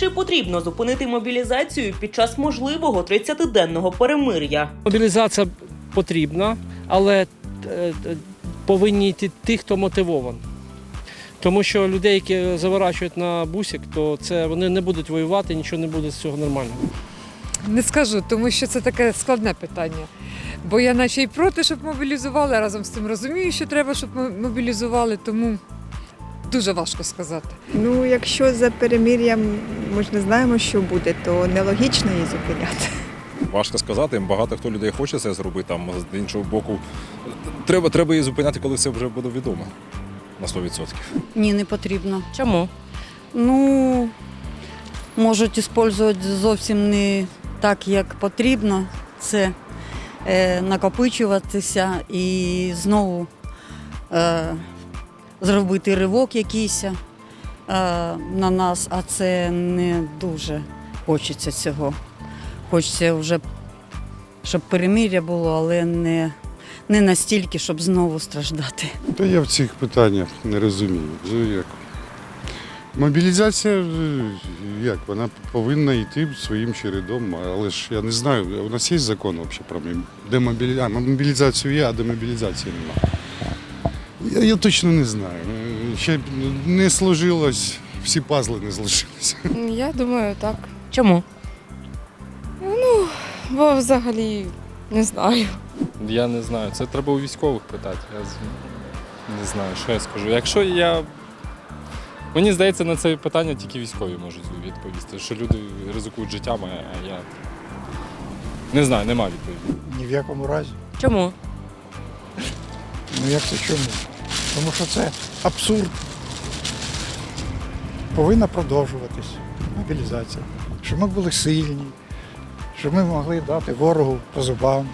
Чи потрібно зупинити мобілізацію під час можливого 30-денного перемир'я? Мобілізація потрібна, але е, е, повинні йти ті, хто мотивований. Тому що людей, які заворачують на бусик, то це вони не будуть воювати, нічого не буде з цього нормального. Не скажу, тому що це таке складне питання. Бо я наче й проти, щоб мобілізували, разом з тим розумію, що треба, щоб мо- мобілізували, тому дуже важко сказати. Ну, якщо за перемир'ям ми ж не знаємо, що буде, то нелогічно її зупиняти. Важко сказати, багато хто людей хоче це зробити, там з іншого боку. Треба, треба її зупиняти, коли це вже буде відомо на 100%. Ні, не потрібно. Чому? Ну, можуть використовувати зовсім не так, як потрібно. Це е, накопичуватися і знову е, зробити ривок якийсь е, на нас, а це не дуже хочеться цього. Хочеться вже, щоб перемир'я було, але не, не настільки, щоб знову страждати. Та я в цих питаннях не розумію. Як? Мобілізація, як, вона повинна йти своїм чередом, але ж я не знаю, у нас є закон взагалі про мобі- демобілі... а, мобілізацію є, а демобілізації немає. Я, я точно не знаю. Ще не сложилось, всі пазли не зложилися. Я думаю, так. Чому? Ну, Бо взагалі не знаю. Я не знаю. Це треба у військових питати. Я не знаю, що я скажу. Якщо я. Мені здається, на це питання тільки військові можуть відповісти, що люди ризикують життями, а я не знаю, нема відповіді. Ні в якому разі. Чому? Ну як це чому? Тому що це абсурд. Повинна продовжуватись мобілізація. Щоб ми були сильні, щоб ми могли дати ворогу по зубам.